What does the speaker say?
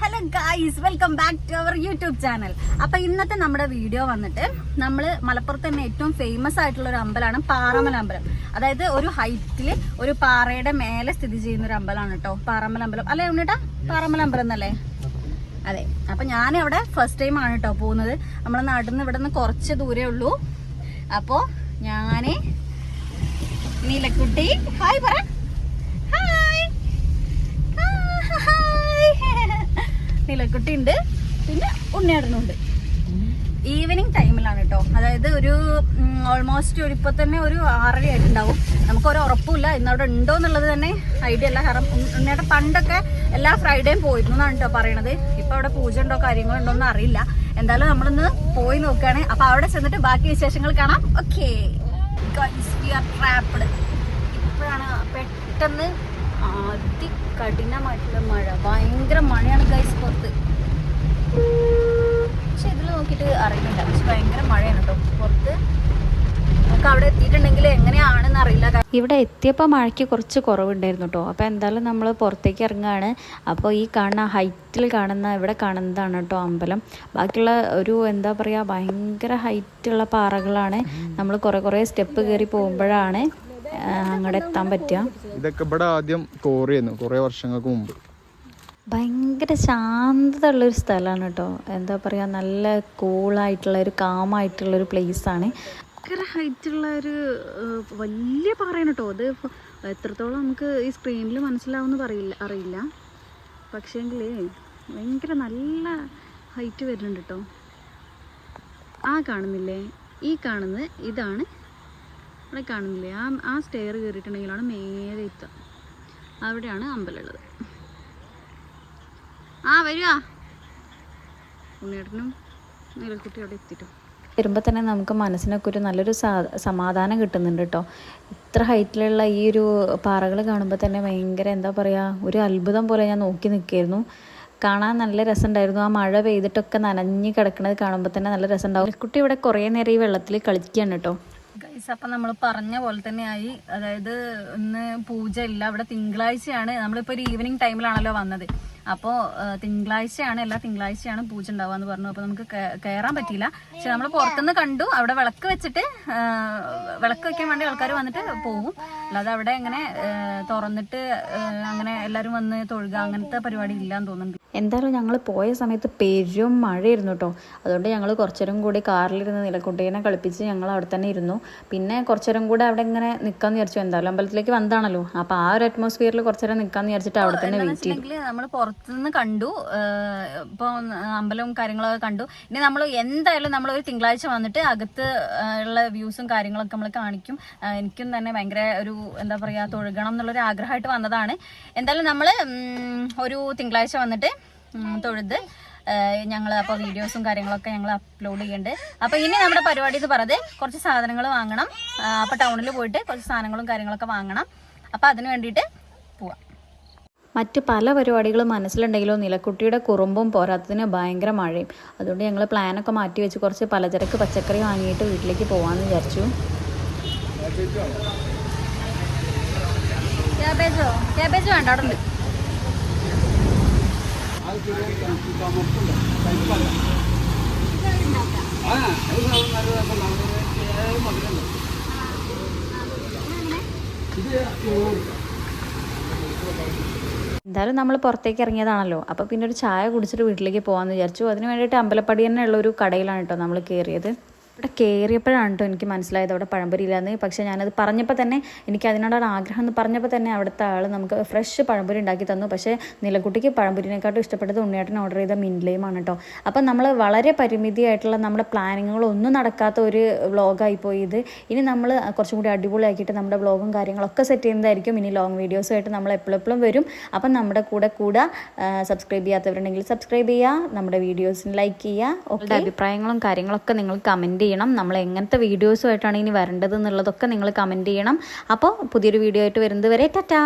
Hello guys welcome back to our YouTube channel അപ്പൊ ഇന്നത്തെ നമ്മുടെ വീഡിയോ വന്നിട്ട് നമ്മൾ മലപ്പുറത്ത് തന്നെ ഏറ്റവും ഫേമസ് ആയിട്ടുള്ള ഒരു അമ്പലമാണ് പാറമല അമ്പലം. അതായത് ഒരു ഹൈറ്റിൽ ഒരു പാറയുടെ മേലെ സ്ഥിതി ചെയ്യുന്ന ഒരു അമ്പലമാണ് കേട്ടോ പാറമല അമ്പലം. അല്ലേ ഉണ്ണിട്ടാ? പാറമല അമ്പലം എന്നല്ലേ? അതെ. അപ്പൊ ഞാൻ അവിടെ ഫസ്റ്റ് ടൈം ആണ് കേട്ടോ പോകുന്നത്. നമ്മളെ നാട്ടിൽ നിന്ന് ഇവിടെ നിന്ന് കുറച്ച് ദൂരേ ഉള്ളൂ. അപ്പോ ഞാൻ നീലക്കുട്ടി. ഹായ് പറ. നിലക്കുട്ടി ഉണ്ട് പിന്നെ ഉണ്ണിയാടനുണ്ട് ഈവനിങ് ടൈമിലാണ് കേട്ടോ അതായത് ഒരു ഓൾമോസ്റ്റ് ഒരു ഇപ്പൊ തന്നെ ഒരു ആറര ആയിട്ടുണ്ടാവും നമുക്ക് ഒരു ഉറപ്പില്ല ഇന്നവിടെ ഉണ്ടോ എന്നുള്ളത് തന്നെ ഐഡിയ അല്ല. കാരണം ഉണ്ണിയുടെ പണ്ടൊക്കെ എല്ലാ ഫ്രൈഡേയും പോയിരുന്നു എന്നാണ് കേട്ടോ പറയണത്. ഇപ്പൊ അവിടെ പൂജ ഉണ്ടോ കാര്യങ്ങളുണ്ടോ എന്ന് അറിയില്ല. എന്തായാലും നമ്മളിന്ന് പോയി നോക്കുകയാണ്. അപ്പൊ അവിടെ ചെന്നിട്ട് ബാക്കി വിശേഷങ്ങൾ കാണാം. ഓക്കെ ഇപ്പോഴാണ് പെട്ടെന്ന് അതികഠിനമായിട്ടുള്ള മഴ. ഭയങ്കര മഴയാണ് ഗൈസ് പുറത്ത്. പക്ഷെ ഇതിൽ നോക്കിയിട്ട് അറിയുന്നില്ല പക്ഷെ ഭയങ്കര മഴയാണ് കേട്ടോ പുറത്ത്. നമുക്ക് അവിടെ എത്തിയിട്ടുണ്ടെങ്കിൽ എങ്ങനെയാണെന്ന് അറിയില്ല ഇവിടെ എത്തിയപ്പോൾ മഴയ്ക്ക് കുറച്ച് കുറവുണ്ടായിരുന്നു കേട്ടോ അപ്പോൾ എന്തായാലും നമ്മൾ പുറത്തേക്ക് ഇറങ്ങുകയാണ് അപ്പോൾ ഈ കാണുന്ന ഹൈറ്റിൽ കാണുന്ന ഇവിടെ കാണുന്നതാണ് കേട്ടോ അമ്പലം. ബാക്കിയുള്ള ഒരു എന്താ പറയുക ഭയങ്കര ഹൈറ്റുള്ള പാറകളാണ്. നമ്മൾ കുറേ കുറേ സ്റ്റെപ്പ് കയറി പോകുമ്പോഴാണ് അങ്ങോട്ട് എത്താൻ പറ്റുക. ഇതൊക്കെ ഇവിടെ ആദ്യം കോറിയായിരുന്നു കുറേ വർഷങ്ങൾക്ക് മുമ്പ്. ഭയങ്കര ശാന്തത ഉള്ളൊരു സ്ഥലമാണ് കേട്ടോ. എന്താ പറയുക നല്ല കൂളായിട്ടുള്ള ഒരു കാമായിട്ടുള്ള ഒരു പ്ലേസാണ് ഭയങ്കര ഹൈറ്റുള്ള ഒരു വലിയ പാറയാണ് കേട്ടോ അത്. എത്രത്തോളം നമുക്ക് ഈ സ്ക്രീനിൽ മനസ്സിലാവുമെന്ന് പറയില്ല അറിയില്ല. പക്ഷേങ്കിൽ ഭയങ്കര നല്ല ഹൈറ്റ് വരുന്നുണ്ട് കേട്ടോ. ആ കാണുന്നില്ലേ? ഈ കാണുന്നത് ഇതാണ് അവിടെ കാണുന്നില്ലേ? ആ ആ സ്റ്റെയർ കയറിയിട്ടുണ്ടെങ്കിലാണ് മേലെ എത്തുക. അവിടെയാണ് അമ്പലമുള്ളത് ആ വരുവാ. ഉണ്ണിയേട്ടനും നീലക്കുട്ടി അവിടെ എത്തിയിട്ടു വരുമ്പോൾ തന്നെ നമുക്ക് മനസ്സിനൊക്കെ ഒരു നല്ലൊരു സമാധാനം കിട്ടുന്നുണ്ട് കേട്ടോ ഇത്ര ഹൈറ്റിലുള്ള ഈ ഒരു പാറകൾ കാണുമ്പോൾ തന്നെ ഭയങ്കര എന്താ പറയുക ഒരു അത്ഭുതം പോലെ ഞാൻ നോക്കി നിൽക്കായിരുന്നു. കാണാൻ നല്ല രസമുണ്ടായിരുന്നു. ആ മഴ പെയ്തിട്ടൊക്കെ നനഞ്ഞ് കിടക്കുന്നത് കാണുമ്പോൾ തന്നെ നല്ല രസമുണ്ടാവും. കുട്ടി ഇവിടെ കുറേ നേരം ഈ വെള്ളത്തിൽ കളിക്കുകയാണ് കേട്ടോ ഗൈസ് അപ്പം നമ്മൾ പറഞ്ഞ പോലെ തന്നെ ആയി. അതായത് ഇന്ന് പൂജ ഇല്ല. അവിടെ തിങ്കളാഴ്ചയാണ്. നമ്മളിപ്പോൾ ഒരു ഈവനിങ് ടൈമിലാണല്ലോ വന്നത്. അപ്പോൾ തിങ്കളാഴ്ചയാണ് എല്ലാ തിങ്കളാഴ്ചയാണ് പൂജ ഉണ്ടാവുക എന്ന് പറഞ്ഞു. അപ്പോൾ നമുക്ക് കയറാൻ പറ്റിയില്ല. പക്ഷെ നമ്മൾ പുറത്തുനിന്ന് കണ്ടു. അവിടെ വിളക്ക് വെച്ചിട്ട് വിളക്ക് വെക്കാൻ വേണ്ടി ആൾക്കാർ വന്നിട്ട് പോകും അല്ലാതെ അവിടെ അങ്ങനെ തുറന്നിട്ട് അങ്ങനെ എല്ലാവരും വന്ന് തൊഴുക അങ്ങനത്തെ പരിപാടി ഇല്ലാന്ന് തോന്നുന്നുണ്ട്. എന്തായാലും ഞങ്ങൾ പോയ സമയത്ത് പെരും മഴയായിരുന്നു കേട്ടോ അതുകൊണ്ട് ഞങ്ങൾ കുറച്ചേരം കൂടി കാറിലിരുന്ന് നിലക്കുട്ടീനെ കളിപ്പിച്ച് ഞങ്ങൾ അവിടെ തന്നെ ഇരുന്നു. പിന്നെ കുറച്ചേരം കൂടി അവിടെ ഇങ്ങനെ നിൽക്കാന്ന് വിചാരിച്ചു. എന്തായാലും അമ്പലത്തിലേക്ക് വന്നതാണല്ലോ. അപ്പോൾ ആ ഒരു അറ്റ്മോസ്ഫിയറിൽ കുറച്ചേരം നിൽക്കാന്ന് വിചാരിച്ചിട്ട് അവിടെ തന്നെ വെയിറ്റ് ചെയ്തു. നമ്മൾ നമ്മൾ പുറത്തുനിന്ന് കണ്ടു. ഇപ്പോൾ അമ്പലവും കാര്യങ്ങളൊക്കെ കണ്ടു. ഇനി നമ്മൾ എന്തായാലും നമ്മൾ ഒരു തിങ്കളാഴ്ച വന്നിട്ട് അകത്ത് ഉള്ള വ്യൂസും കാര്യങ്ങളൊക്കെ നമ്മൾ കാണിക്കും. എനിക്കും തന്നെ ഭയങ്കര ഒരു എന്താ പറയുക തൊഴുകണം എന്നുള്ളൊരു ആഗ്രഹമായിട്ട് വന്നതാണ്. എന്തായാലും നമ്മൾ ഒരു തിങ്കളാഴ്ച വന്നിട്ട് തൊഴുത് ഞങ്ങൾ അപ്പോൾ വീഡിയോസും കാര്യങ്ങളൊക്കെ ഞങ്ങൾ അപ്ലോഡ് ചെയ്യുന്നുണ്ട് അപ്പോൾ ഇനി നമ്മുടെ പരിപാടി എന്ന് പറയുന്നത് കുറച്ച് സാധനങ്ങൾ വാങ്ങണം. അപ്പോൾ ടൗണിൽ പോയിട്ട് കുറച്ച് സാധനങ്ങളും കാര്യങ്ങളൊക്കെ വാങ്ങണം. അപ്പോൾ അതിന് വേണ്ടിയിട്ട് പോവാം. മറ്റ് പല പരിപാടികളും മനസ്സിലുണ്ടെങ്കിലും നിലക്കുട്ടിയുടെ കുറുമ്പും പോരാത്തതിന് ഭയങ്കര മഴയും. അതുകൊണ്ട് ഞങ്ങൾ പ്ലാനൊക്കെ മാറ്റി വെച്ച് കുറച്ച് പലചരക്ക് പച്ചക്കറി വാങ്ങിയിട്ട് വീട്ടിലേക്ക് പോകാമെന്ന് വിചാരിച്ചു. ക്യാബേജോ? ക്യാബേജ് വേണ്ട അവിടെ ഉണ്ട് എന്തായാലും നമ്മൾ പുറത്തേക്ക് ഇറങ്ങിയതാണല്ലോ. അപ്പോൾ പിന്നെ ഒരു ചായ കുടിച്ചിട്ട് വീട്ടിലേക്ക് പോകാമെന്ന് വിചാരിച്ചു. അതിന് വേണ്ടിയിട്ട് അമ്പലപ്പടി തന്നെ ഉള്ള ഒരു കടയിലാണ് കേട്ടോ നമ്മൾ കയറിയത് ഇവിടെ കയറിയപ്പോഴാണ് കേട്ടോ എനിക്ക് മനസ്സിലായത്. അവിടെ പഴംപൊരി ഇല്ലാന്ന് പക്ഷേ ഞാനത് പറഞ്ഞപ്പോൾ തന്നെ എനിക്ക് അതിനോടൊരു ആഗ്രഹം എന്ന് പറഞ്ഞപ്പോൾ തന്നെ അവിടുത്തെ ആൾ നമുക്ക് ഫ്രഷ് പഴംപൊരി ഉണ്ടാക്കി തന്നു. പക്ഷേ നിലക്കുട്ടിക്ക് പഴംപൊരിനെക്കാട്ടും ഇഷ്ടപ്പെട്ടത് ഉണ്ണിയേട്ടൻ ഓർഡർ ചെയ്ത മിൻലയുമാണ് കേട്ടോ അപ്പം നമ്മൾ വളരെ പരിമിതിയായിട്ടുള്ള നമ്മുടെ പ്ലാനിങ്ങുകളൊന്നും നടക്കാത്ത ഒരു വ്ളോഗായി പോയി ഇത്. ഇനി നമ്മൾ കുറച്ചും കൂടി അടിപൊളിയാക്കിയിട്ട് നമ്മുടെ വ്ളോഗും കാര്യങ്ങളൊക്കെ സെറ്റ് ചെയ്യുന്നതായിരിക്കും. ഇനി ലോങ് വീഡിയോസുമായിട്ട് നമ്മൾ എപ്പോഴെപ്പോഴും വരും. അപ്പം നമ്മുടെ കൂടെ കൂടെ. സബ്സ്ക്രൈബ് ചെയ്യാത്തവരുണ്ടെങ്കിൽ സബ്സ്ക്രൈബ് ചെയ്യുക നമ്മുടെ വീഡിയോസിന് ലൈക്ക് ചെയ്യുക ഓക്കെ അഭിപ്രായങ്ങളും കാര്യങ്ങളൊക്കെ നിങ്ങൾ കമന്റ് ചെയ്യണം. നമ്മൾ എങ്ങനത്തെ വീഡിയോസുമായിട്ടാണ് ഇനി വരേണ്ടത് എന്നുള്ളതൊക്കെ നിങ്ങൾ കമന്റ് ചെയ്യണം. അപ്പോൾ പുതിയൊരു വീഡിയോ ആയിട്ട് വരുന്നത് വരെ ടാറ്റാ.